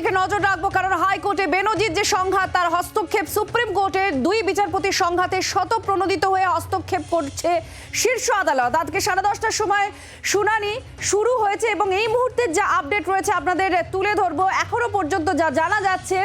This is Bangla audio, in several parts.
দিকে নজর রাখব, কারণ হাইকোর্টে বেনজির যে সংঘাত, তার হস্তক্ষেপ সুপ্রিম কোর্টের দুই বিচারপতির সংঘাতে শত প্রণোদিত হয়ে হস্তক্ষেপ করছে শীর্ষ আদালত। আজকে সাড়ে দশটার সময় শুনানি শুরু হয়েছে এবং এই মুহূর্তে যা আপডেট রয়েছে আপনাদের তুলে ধরবো। এখনও পর্যন্ত যা জানা যাচ্ছে,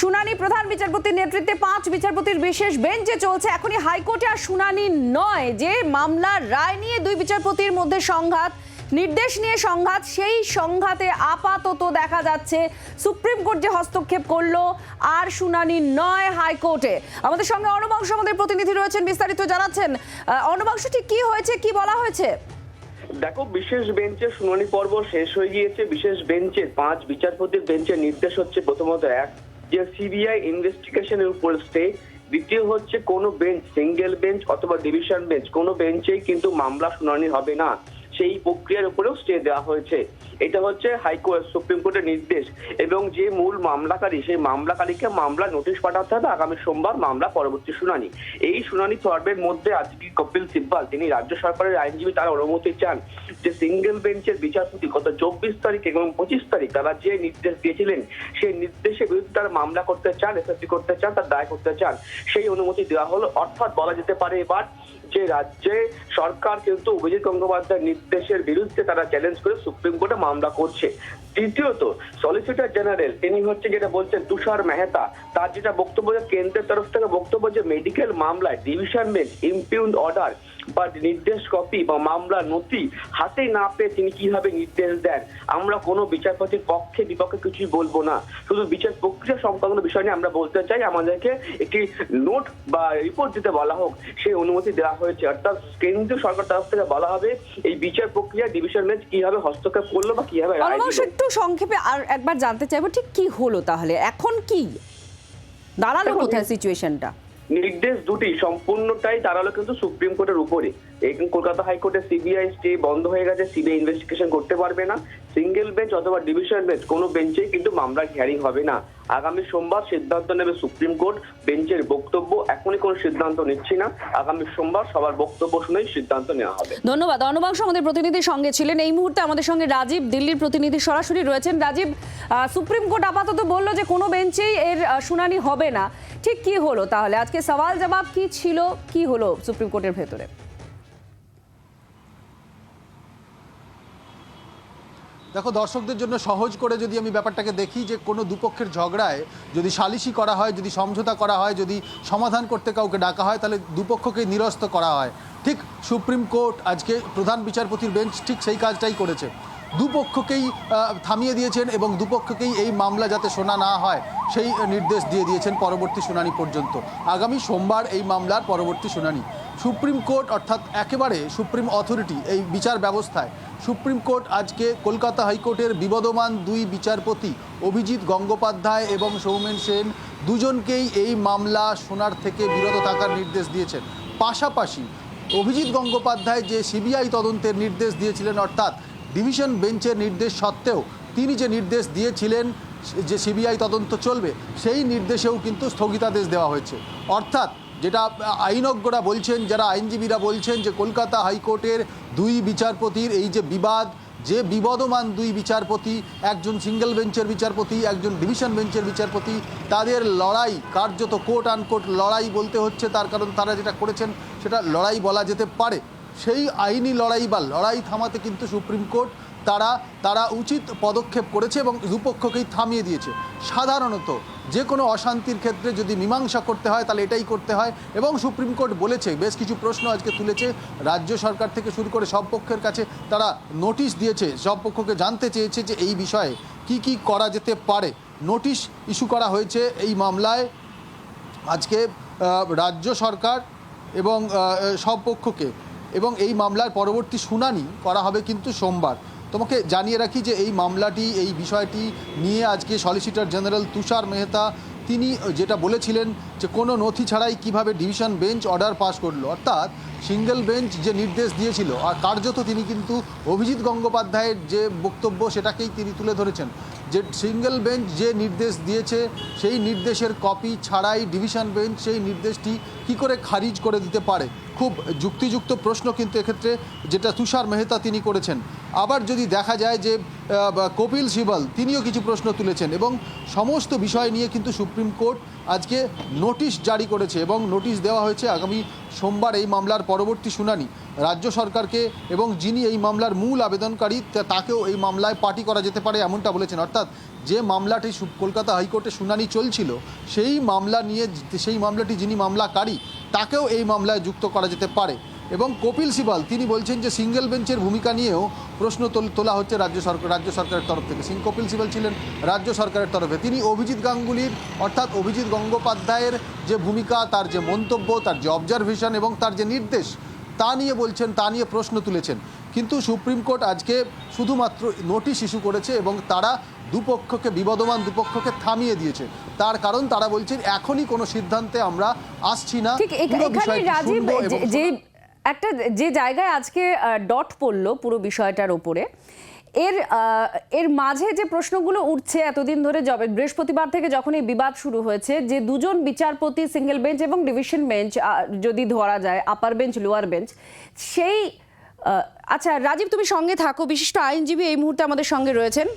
শুনানি প্রধান বিচারপতির নেতৃত্বে পাঁচ বিচারপতির বিশেষ বেঞ্চে চলছে। এখনই হাইকোর্টে আর শুনানি নয়, যে মামলার রায় নিয়ে দুই বিচারপতির মধ্যে সংঘাত। নির্দেশ নিয়ে সংঘাত, সেই সংঘাতে আপাতত দেখা যাচ্ছে সুপ্রিম কোর্ট যে হস্তক্ষেপ করল আর শুনানি নয় হাইকোর্টে। আমাদের সঙ্গে অনবাংশ আমাদের প্রতিনিধি রয়েছেন, বিস্তারিত জানাচ্ছেন। অনবাংশ ঠিক কি হয়েছে, কি বলা হয়েছে? দেখো, বিশেষ বেঞ্চের শুনানি পর্ব শেষ হয়ে গিয়েছে। বিশেষ বেঞ্চের পাঁচ বিচারপতির বেঞ্চের নির্দেশ হচ্ছে প্রথমত এক যে সিবিআই ইনভেস্টিগেশনের উপর স্টে দ্বিতীয় হচ্ছে কোনো বেঞ্চ, সিঙ্গেল বেঞ্চ অথবা ডিভিশন বেঞ্চ, কোনো বেঞ্চেই কিন্তু মামলা শুনানি হবে না। সেই প্রক্রিয়ার উপরেও স্টে দেওয়া হয়েছে। এটা হচ্ছে হাইকোর্ট সুপ্রিম কোর্টের নির্দেশ এবং যে মূল মামলাকারী, সেই মামলাকারীকে মামলা নোটিশ পাঠাতে হবে আগামী সোমবার মামলা পরবর্তী শুনানি। এই শুনানি পর্বের মধ্যে আজকে কপিল সিব্বাল, তিনি রাজ্য সরকারের আইনজীবী, তার অনুমতি চান যে সিঙ্গেল বেঞ্চের বিচারপতি গত চব্বিশ তারিখ এবং পঁচিশ তারিখ তারা যে নির্দেশ দিয়েছিলেন, সেই নির্দেশের বিরুদ্ধে তারা মামলা করতে চান, এসএসসি করতে চান, তার দায় করতে চান, সেই অনুমতি দেওয়া হলো। অর্থাৎ বলা যেতে পারে এবার যে রাজ্যে সরকার কিন্তু অভিজিৎ গঙ্গোপাধ্যায়ের নির্দেশের বিরুদ্ধে তারা চ্যালেঞ্জ করে সুপ্রিম কোর্টে মামলা করছে। তৃতীয়ত সলিসিটর জেনারেল তিনি হচ্ছে যেটা বলছেন তুষার মেহতা, তার যেটা বক্তব্য কেন্দ্রের তরফ থেকে বক্তব্য যে মেডিকেল মামলায় ডিভিশন বেঞ্চ ইমপিউন্ড অর্ডার বা নির্দেশ কপি বা মামলা নথি হাতে না পেয়ে তিনি কীভাবে নির্দেশ দেন? আমরা কোনো বিচারপতির পক্ষে বিপক্ষে কিছুই বলব না। শুধু বিচার প্রক্রিয়া সংক্রান্ত বিষয় নিয়ে আমরা বলতে চাই আমাদেরকে একটি নোট বা রিপোর্ট দিতে বলা হোক। সেই অনুমতি দেওয়া হয়েছে। অর্থাৎ কেন্দ্রীয় সরকার তরফ থেকে বলা হবে এই বিচার প্রক্রিয়া ডিভিশন বেঞ্চ কীভাবে হস্তক্ষেপ করল বা কীভাবে একটু সংক্ষেপে আর একবার জানতে চাইব ঠিক কি হলো তাহলে? এখন কি? দাঁড়াল কোথায় সিচুয়েশনটা নির্দেশ দুটি সম্পূর্ণটাই দাঁড়াল কিন্তু সুপ্রিম কোর্টের উপরে। কলকাতা হাইকোর্টের সিবিআই স্টে বন্ধ হয়ে গেছে, সিবিআই ইনভেস্টিগেশন করতে পারবে না। সিঙ্গেল বেঞ্চ অথবা ডিভিশন বেঞ্চ কোনো বেঞ্চেই কিন্তু মামলার হিয়ারিং হবে না। আগামী সোমবার সিদ্ধান্ত নেবে সুপ্রিম কোর্ট বেঞ্চের বক্তব্য এখনই কোনো সিদ্ধান্ত নিচ্ছি না। আগামী সোমবার সবার বক্তব্য শুনেই সিদ্ধান্ত নেওয়া হবে। ধন্যবাদ। অনবাংশ আমাদের প্রতিনিধির সঙ্গে ছিলেন। এই মুহূর্তে আমাদের সঙ্গে রাজীব, দিল্লির প্রতিনিধি সরাসরি রয়েছেন। রাজীব সুপ্রিম কোর্ট আপাতত বলল যে কোনো বেঞ্চেই এর শুনানি হবে না। ঠিক কি হলো তাহলে? আজকে সওয়াল জবাব কি ছিল? কি হলো সুপ্রিম কোর্টের ভেতরে? দেখো, দর্শকদের জন্য সহজ করে যদি আমি ব্যাপারটাকে দেখি যে কোনো দুপক্ষের ঝগড়ায় যদি সালিশি করা হয়, যদি সমঝোতা করা হয়, যদি সমাধান করতে কাউকে ডাকা হয়, তাহলে দুপক্ষকে নিরস্ত করা হয়। ঠিক সুপ্রিম কোর্ট আজকে প্রধান বিচারপতির বেঞ্চ ঠিক সেই কাজটাই করেছে। দুপক্ষকেই থামিয়ে দিয়েছেন এবং দুপক্ষকেই এই মামলা যাতে শোনা না হয়, সেই নির্দেশ দিয়ে দিয়েছেন পরবর্তী শুনানি পর্যন্ত। আগামী সোমবার এই মামলার পরবর্তী শুনানি। সুপ্রিম কোর্ট অর্থাৎ একেবারে সুপ্রিম অথরিটি এই বিচার ব্যবস্থায়, সুপ্রিম কোর্ট আজকে কলকাতা হাইকোর্টের বিবদমান দুই বিচারপতি অভিজিৎ গঙ্গোপাধ্যায় এবং সৌমেন সেন দুজনকেই এই মামলা শোনার থেকে বিরত থাকার নির্দেশ দিয়েছেন। পাশাপাশি অভিজিৎ গঙ্গোপাধ্যায় যে সিবিআই তদন্তের নির্দেশ দিয়েছিলেন অর্থাৎ ডিভিশন বেঞ্চের নির্দেশ সত্ত্বেও তিনি যে নির্দেশ দিয়েছিলেন, যে সিবিআই তদন্ত চলবে, সেই নির্দেশেও কিন্তু স্থগিতাদেশ দেওয়া হয়েছে। অর্থাৎ যেটা আইনজ্ঞরা বলছেন, যারা আইনজীবীরা বলছেন যে কলকাতা হাইকোর্টের দুই বিচারপতির এই যে বিবাদ, যে বিবদমান দুই বিচারপতি, একজন সিঙ্গেল বেঞ্চের বিচারপতি, একজন ডিভিশন বেঞ্চের বিচারপতি, তাদের লড়াই কার্যত কোর্ট আনকোর্ট লড়াই বলতে হচ্ছে, তার কারণ তারা যেটা করেছেন, সেটা লড়াই বলা যেতে পারে। সেই আইনি লড়াই বা লড়াই থামাতে কিন্তু সুপ্রিম কোর্ট তারা তারা উচিত পদক্ষেপ করেছে এবং দুপক্ষকেই থামিয়ে দিয়েছে। সাধারণত যে কোনো অশান্তির ক্ষেত্রে যদি মীমাংসা করতে হয় তাহলে এটাই করতে হয় এবং সুপ্রিম কোর্ট বলেছে, বেশ কিছু প্রশ্ন আজকে তুলেছে, রাজ্য সরকার থেকে শুরু করে সব পক্ষের কাছে তারা নোটিশ দিয়েছে, সব পক্ষকে জানতে চেয়েছে যে এই বিষয়ে কি কি করা যেতে পারে। নোটিশ ইস্যু করা হয়েছে এই মামলায়। আজকে রাজ্য সরকার এবং সব পক্ষকে এবং এই মামলার পরবর্তী শুনানি করা হবে কিন্তু সোমবার। তোমাকে জানিয়ে রাখি যে এই মামলাটি, এই বিষয়টি নিয়ে আজকে সলিসিটর জেনারেল তুষার মেহতা, তিনি যেটা বলেছিলেন যে কোনো নথি ছাড়াই কীভাবে ডিভিশন বেঞ্চ অর্ডার পাশ করল, অর্থাৎ সিঙ্গেল বেঞ্চ যে নির্দেশ দিয়েছিল, আর কার্যত তিনি কিন্তু অভিজিৎ গঙ্গোপাধ্যায়ের যে বক্তব্য সেটাকেই তিনি তুলে ধরেছেন, যে সিঙ্গেল বেঞ্চ যে নির্দেশ দিয়েছে, সেই নির্দেশের কপি ছাড়াই ডিভিশন বেঞ্চ সেই নির্দেশটি কি করে খারিজ করে দিতে পারে? খুব যুক্তিযুক্ত প্রশ্ন কিন্তু এক্ষেত্রে যেটা তুষার মেহতা তিনি করেছেন। আবার যদি দেখা যায় যে কপিল সিবাল তিনিও কিছু প্রশ্ন তুলেছেন এবং সমস্ত বিষয় নিয়ে কিন্তু সুপ্রিম কোর্ট আজকে নোটিশ জারি করেছে এবং নোটিশ দেওয়া হয়েছে আগামী সোমবার এই মামলার পরবর্তী শুনানি। রাজ্য সরকারকে এবং যিনি এই মামলার মূল আবেদনকারী তাকেও এই মামলায় পার্টি করা যেতে পারে এমনটা বলেছেন। অর্থাৎ যে মামলাটি কলকাতা হাইকোর্টে শুনানি চলছিল, সেই মামলা নিয়ে, সেই মামলাটি যিনি মামলাকারী, তাকেও এই মামলায় যুক্ত করা যেতে পারে। এবং কপিল সিবাল তিনি বলছেন যে সিঙ্গেল বেঞ্চের ভূমিকা নিয়েও প্রশ্ন তোলা হচ্ছে রাজ্য সরকার রাজ্য সরকারের তরফ থেকে। সিং কপিল সিবাল ছিলেন রাজ্য সরকারের তরফে। তিনি অভিজিৎ গাঙ্গুলির অর্থাৎ অভিজিৎ গঙ্গোপাধ্যায়ের যে ভূমিকা তার যে মন্তব্য তার যে অবজারভেশন এবং তার যে নির্দেশ তা নিয়ে বলছেন তা নিয়ে প্রশ্ন তুলেছেন। কিন্তু সুপ্রিম কোর্ট আজকে শুধুমাত্র নোটিশ ইস্যু করেছে এবং তারা দুপক্ষকে বিবদমান দুপক্ষকে থামিয়ে দিয়েছে। তার কারণ তারা বলছেন এখনই কোনো সিদ্ধান্তে আমরা আসছি না। একটা যে জায়গায় আজকে ডট পড়ল পুরো বিষয়টার ওপরে, এর এর মাঝে যে প্রশ্নগুলো উঠছে এতদিন ধরে যবে, বৃহস্পতিবার থেকে যখন এই বিবাদ শুরু হয়েছে, যে দুজন বিচারপতি সিঙ্গেল বেঞ্চ এবং ডিভিশন বেঞ্চ যদি ধরা যায় আপার বেঞ্চ লোয়ার বেঞ্চ সেই আচ্ছা রাজীব, তুমি সঙ্গে থাকো, বিশিষ্ট আইনজীবী এই মুহূর্তে আমাদের সঙ্গে রয়েছেন।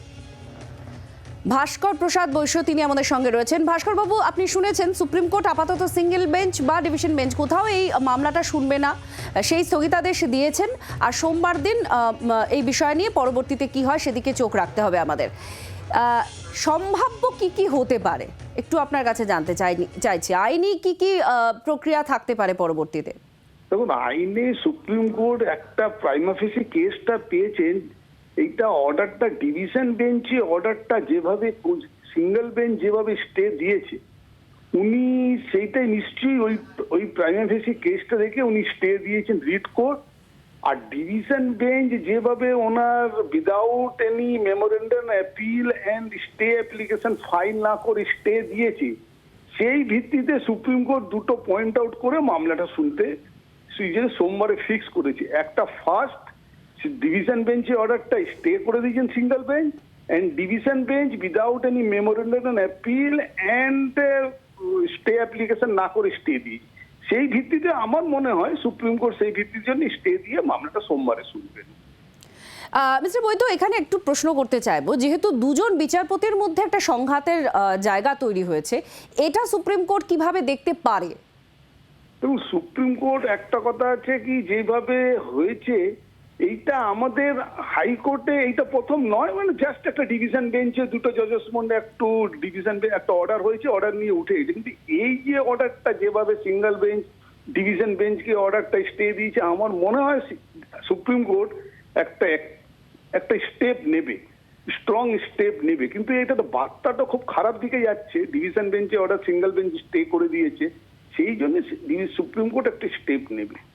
ভাস্কর প্রসাদ বৈশ্য তিনি আমাদের সঙ্গে রয়েছেন। ভাস্কর বাবু, আপনি শুনেছেন সুপ্রিম কোর্ট আপাতত সিঙ্গেল বেঞ্চ বা ডিভিশন বেঞ্চ, কোথাও এই মামলাটা শুনবে না। সেই স্থগিতাদেশ দিয়েছেন। আর সোমবার দিন এই বিষয় নিয়ে পরবর্তীতে কি হয় সেদিকে চোখ রাখতে হবে আমাদের। সম্ভাব্য কি কি হতে পারে, একটু আপনার কাছে জানতে চাইনি, চাইছি। আইনি কি কি প্রক্রিয়া থাকতে পারে পরবর্তীতে? দেখুন, আইনে সুপ্রিম কোর্ট একটা প্রাইমাফেসি কেসটা পেয়েছেন এইটা অর্ডারটা ডিভিশন বেঞ্চে অর্ডারটা যেভাবে সিঙ্গেল বেঞ্চ যেভাবে স্টে দিয়েছে, উনি সেইটাই নিশ্চয়ই ওই ওই প্রাইমাফেসি কেসটা দেখে উনি স্টে দিয়েছেন রিড কোর্ট। আর ডিভিশন বেঞ্চ যেভাবে ওনার without any memorandum appeal and stay application file না করে স্টে দিয়েছে, সেই ভিত্তিতে সুপ্রিম কোর্ট দুটো পয়েন্ট আউট করে মামলাটা শুনতে সুইজে সোমবারে ফিক্স করেছে। একটা ফার্স্ট ডিভিশন বেঞ্চে অর্ডারটা স্টে করে দিয়েছেন single bench and division bench without any memorandum appeal and stay application না করে স্টে দিয়েছে সেই ভিত্তিতে আমার মনে হয় সুপ্রিম কোর্ট সেই ভিত্তির জন্য স্টে দিয়ে মামলাটা সোমবারে শুনবেন মিস্টার বৈদ্য এখানে একটু প্রশ্ন করতে চাইব যেহেতু দুজন বিচারপতির মধ্যে একটা সংঘাতের জায়গা তৈরি হয়েছে এটা সুপ্রিম কোর্ট কীভাবে দেখতে পারে? এবং সুপ্রিম কোর্ট একটা কথা আছে কি যেভাবে হয়েছে এইটা আমাদের হাইকোর্টে এইটা প্রথম নয় মানে জাস্ট একটা ডিভিশন বেঞ্চে দুটো জজেস মধ্যে একটু ডিভিশন একটা অর্ডার হয়েছে অর্ডার নিয়ে উঠে গেছে। কিন্তু এই যে অর্ডারটা যেভাবে সিঙ্গেল বেঞ্চ ডিভিশন বেঞ্চকে অর্ডারটা স্টে দিয়েছে, আমার মনে হয় সুপ্রিম কোর্ট একটা একটা স্টেপ নেবে স্ট্রং স্টেপ নেবে। কিন্তু এটা তো বার্তাটা খুব খারাপ দিকে যাচ্ছে। ডিভিশন বেঞ্চে অর্ডার সিঙ্গেল বেঞ্চ স্টে করে দিয়েছে। সেই জন্য সুপ্রিম কোর্ট একটা স্টেপ নেবে।